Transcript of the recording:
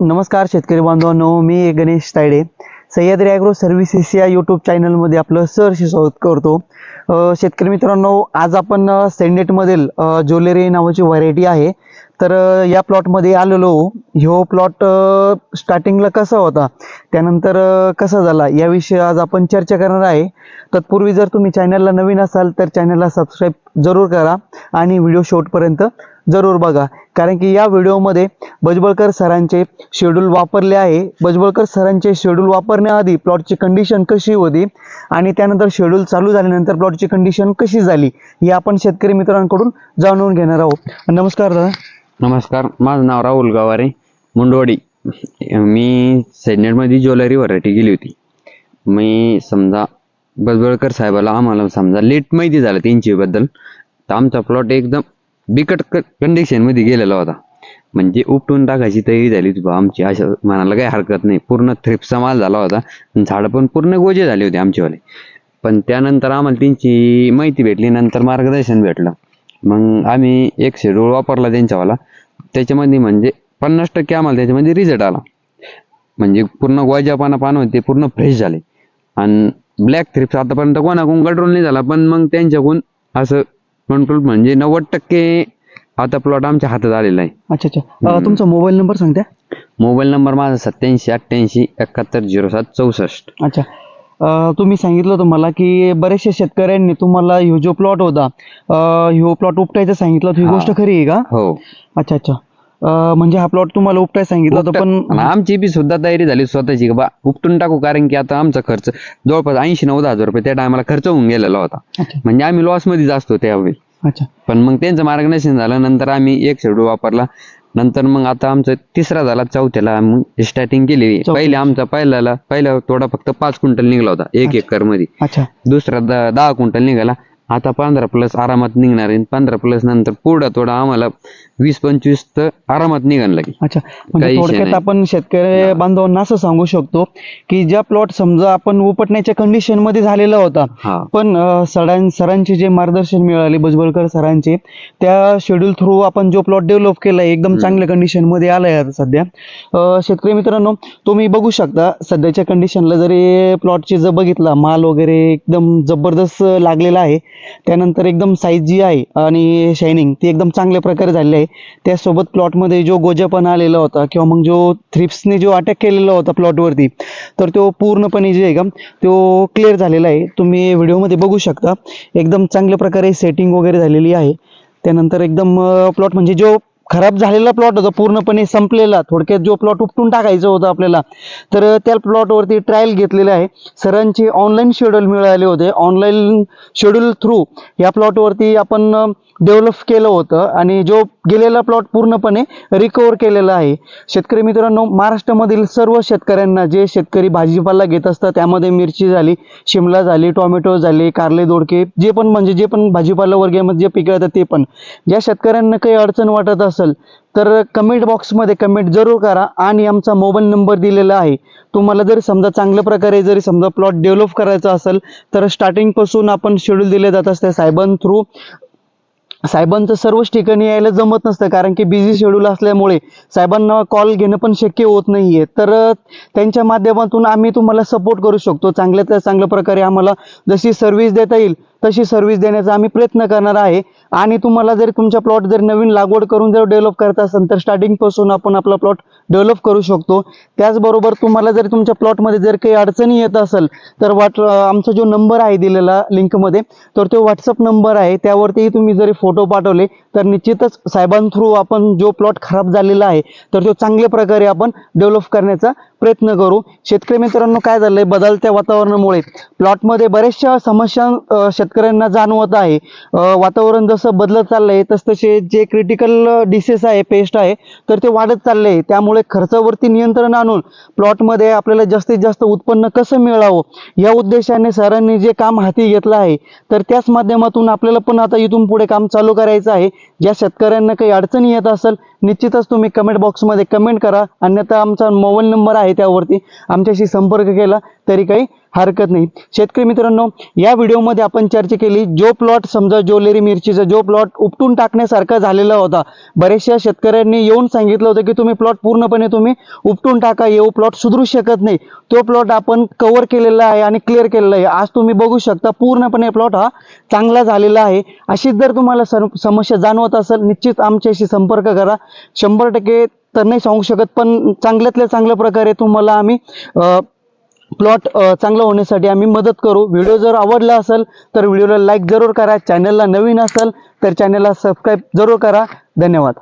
नमस्कार शेतकरी बांधवांनो मी गणेश तायडे. सह्याद्री ॲग्रो सर्व्हिसेस या यूट्यूब चॅनलमध्ये आपलं सहर्ष स्वागत करतो. शेतकरी मित्रांनो आज आपण सेंडेटमधील ज्वेलरी नावाची व्हरायटी आहे. तर या प्लॉटमध्ये आलेलो. ह्यो प्लॉट स्टार्टिंगला कसा होता? त्यानंतर कसा झाला? याविषयी आज आपण चर्चा करणार आहे. तत्पूर्वी जर तुम्ही चॅनलला नवीन असाल तर चॅनलला सबस्क्राईब जरूर करा आणि व्हिडिओ शेवटपर्यंत जरूर बघा. कारण की या व्हिडिओमध्ये बजबळकर सरांचे शेड्यूल वापरले आहे. बजबळकर सरांचे शेड्यूल वापरण्याआधी प्लॉटची कंडिशन कशी होती आणि त्यानंतर शेड्यूल चालू झाल्यानंतर प्लॉटची कंडिशन कशी झाली हे आपण शेतकरी मित्रांकडून जाणून घेणार आहोत. नमस्कार दादा. नमस्कार माझं नाव राहुल गवारे मुंडवाडी. मी सेनेटमध्ये ज्वेलरी व्हरायटी गेली होती. मी समजा बजबळकर साहेबाला आम्हाला समजा लेट माहिती झालं त्यांच्याबद्दल तर आमचा प्लॉट एकदम बिकट कंडिशनमध्ये गेलेला होता. म्हणजे उपटून टाकायची तयारी झाली होती बा. आमची अशा म्हणायला काही हरकत नाही. पूर्ण थ्रिपचा माल झाला होता. आणि झाडं पण पूर्ण गोजे झाले होते आमचेवाले. पण त्यानंतर आम्हाला त्यांची माहिती भेटली. नंतर मार्गदर्शन भेटलं. मग आम्ही एक शेड्यूल वापरला त्यांच्यावाला. त्याच्यामध्ये म्हणजे पन्नास टक्के आम्हाला त्याच्यामध्ये रिझल्ट आला. म्हणजे पूर्ण गोजापाना पान होते. पूर्ण फ्रेश झाले. आणि ब्लॅक थ्रिप्स आतापर्यंत कोणाकडून कंट्रोल नाही झाला पण मग त्यांच्याकडून असं कंट्रोल म्हणजे नव्वद टक्के आता प्लॉट आमच्या हातात आलेला आहे. अच्छा अच्छा. अ, तुमचा मोबाईल नंबर सांगता? मोबाईल नंबर माझा सत्याऐंशी अठ्ठ्याऐंशी एकाहत्तर झिरो सात चौसष्ट. अच्छा. अ, तुम्ही सांगितलं होतं मला की बरेचशा शेतकऱ्यांनी तुम्हाला ह्यो जो प्लॉट होता अ, ह्यो प्लॉट उपटायचं सांगितलं होतं. ही हा. गोष्ट खरी आहे का? हो. अच्छा अच्छा. म्हणजे हा प्लॉट तुम्हाला उपटायचं सांगितलं होतं पण आमची बी सुद्धा तयारी झाली स्वतःची बा उपटून टाकू कारण की आता आमचा खर्च जवळपास ऐंशी नव्वद हजार रुपये त्या टायमाला खर्च होऊन गेलेला होता. म्हणजे आम्ही लॉसमध्ये असतो त्यावेळी. अच्छा. पण मग त्यांचं मार्गदर्शन झालं नंतर आम्ही एक शेड्यूल वापरला. नंतर मग आता आमचं तिसरा झाला चौथ्याला मग स्टार्टिंग केली. पहिले आमचा पहिल्याला पहिला तोडा फक्त पाच क्विंटल निघाला होता एक. एकरमध्ये दुसरा दहा क्विंटल निघाला. आता पंधरा प्लस आरामात निघणार आहे. पंधरा प्लस नंतर पुढं थोडा आम्हाला वीस पंचवीस तर आरामात निघायला लागेल. अच्छा. म्हणजे काही विषय थोडक्यात नाही. आपण शेतकरी बांधवांना असं सांगू शकतो की ज्या प्लॉट समजा आपण उपटण्याच्या कंडिशनमध्ये झालेला होता हा. पण अ, सरां सरांचे जे मार्गदर्शन मिळाले भुजबळकर सरांचे त्या शेड्यूल थ्रू आपण जो प्लॉट डेव्हलप केलाय एकदम चांगल्या कंडिशनमध्ये आलाय आता सध्या. अ, शेतकरी मित्रांनो तुम्ही बघू शकता सध्याच्या कंडिशनला जरी प्लॉटची जर बघितला माल वगैरे एकदम जबरदस्त लागलेला आहे त्यानंतर एकदम साईज जी आहे आणि शायनिंग ती एकदम चांगल्या प्रकारे झालेली आहे. त्यासोबत प्लॉटमध्ये जो गोजापणा आलेला होता किंवा मग जो थ्रिप्सने जो अटॅक केलेला होता प्लॉटवरती तर तो पूर्णपणे जे आहे का तो क्लिअर झालेला आहे. तुम्ही व्हिडिओमध्ये बघू शकता. एकदम चांगल्या प्रकारे सेटिंग वगैरे झालेली आहे. त्यानंतर एकदम प्लॉट म्हणजे जो खराब झालेला प्लॉट होता पूर्णपणे संपलेला. थोडक्यात जो प्लॉट उपटून टाकायचा होता आपल्याला तर त्या प्लॉटवरती ट्रायल घेतलेले आहे. सरांचे ऑनलाईन शेड्यूल मिळाले होते. ऑनलाईन शेड्यूल थ्रू या प्लॉटवरती आपण डेव्हलप केलं होतं आणि जो गेलेला प्लॉट पूर्णपणे रिकवर केलेला आहे. शेतकरी मित्रांनो महाराष्ट्रामधील सर्व शेतकऱ्यांना जे शेतकरी भाजीपाला घेत असतात त्यामध्ये मिरची झाली शिमला झाली टोमॅटो झाले कारले दोडके जे पण म्हणजे जे पण भाजीपाला वर्गामध्ये जे पिकं ते पण. ज्या शेतकऱ्यांना काही अडचण वाटत असेल तर कमेंट बॉक्समध्ये कमेंट जरूर करा आणि आमचा मोबाईल नंबर दिलेला आहे. तुम्हाला जर समजा चांगल्या प्रकारे जरी समजा प्लॉट डेव्हलप करायचा असेल तर स्टार्टिंगपासून आपण शेड्यूल दिले जात असते साहेबां थ्रू साहेबांचं सर्वच ठिकाणी यायला जमत नसतं कारण की बिझी शेड्यूल असल्यामुळे साहेबांना कॉल घेणं पण शक्य होत नाही आहे तर त्यांच्या माध्यमातून आम्ही तुम्हाला सपोर्ट करू शकतो. चांगल्या चांगल्या प्रकारे आम्हाला जशी सर्व्हिस देता येईल तशी सर्व्हिस देण्याचा आम्ही प्रयत्न करणार आहे. आणि तुम्हाला जर तुमचा प्लॉट जर नवीन लागवड करून जर डेव्हलप करत असाल तर स्टार्टिंगपासून आपण आपला प्लॉट डेव्हलप करू शकतो. त्याचबरोबर तुम्हाला जर तुमच्या प्लॉटमध्ये जर काही अडचणी येत असेल तर वाट आमचा जो नंबर आहे दिलेला लिंकमध्ये तर तो व्हॉट्सअप नंबर आहे. त्यावरतीही तुम्ही जरी फोटो पाठवले तर निश्चितच साहेबां थ्रू आपण जो प्लॉट खराब झालेला आहे तर तो चांगल्या प्रकारे आपण डेव्हलप करण्याचा प्रयत्न करू. शेतकरी मित्रांनो काय झालंय? बदलत्या वातावरणामुळे प्लॉटमध्ये बऱ्याचशा समस्या शेतकऱ्यांना जाणवत आहे. वातावरण जसं बदलत चाललंय तस तसे जे क्रिटिकल डिसेस आहे पेस्ट आहे तर ते वाढत चालले त्यामुळे खर्चावरती नियंत्रण आणून प्लॉटमध्ये आपल्याला जास्तीत जास्त उत्पन्न कसं मिळावं या उद्देशाने सरांनी जे काम हाती घेतलं आहे तर त्याच माध्यमातून आपल्याला पण आता इथून पुढे काम चालू करायचं आहे. ज्या शेतकऱ्यांना काही अडचणी येत असेल निश्चितच तुम्ही कमेंट बॉक्समध्ये कमेंट करा. अन्यथा आमचा मोबाईल नंबर आहे त्यावरती आमच्याशी संपर्क केला तरी काही हरकत नाही. शेतकरी मित्रांनो या व्हिडिओमध्ये आपण चर्चा केली जो प्लॉट समजा ज्वेलरी मिरचीचा जो प्लॉट उपटून टाकण्यासारखा झालेला होता बऱ्याचशा शेतकऱ्यांनी येऊन सांगितलं होतं की तुम्ही प्लॉट पूर्णपणे तुम्ही उपटून टाका येऊ प्लॉट सुधरू शकत नाही. तो प्लॉट आपण कव्हर केलेला आहे आणि क्लिअर केलेला आहे. आज तुम्ही बघू शकता पूर्णपणे प्लॉट हा चांगला झालेला आहे. अशीच जर तुम्हाला समस्या जाणवत असेल निश्चित आमच्याशी संपर्क करा. शंभर टक्के तर नाही सांगू शकत पण चांगल्यातल्या चांगल्या प्रकारे तुम्हाला आम्ही प्लॉट चांगला होण्यासाठी आम्ही मदत करू. व्हिडिओ जर आवडला असेल तर व्हिडिओला लाईक जरूर करा. चॅनलला नवीन असेल तर चॅनलला सबस्क्राईब जरूर करा. धन्यवाद.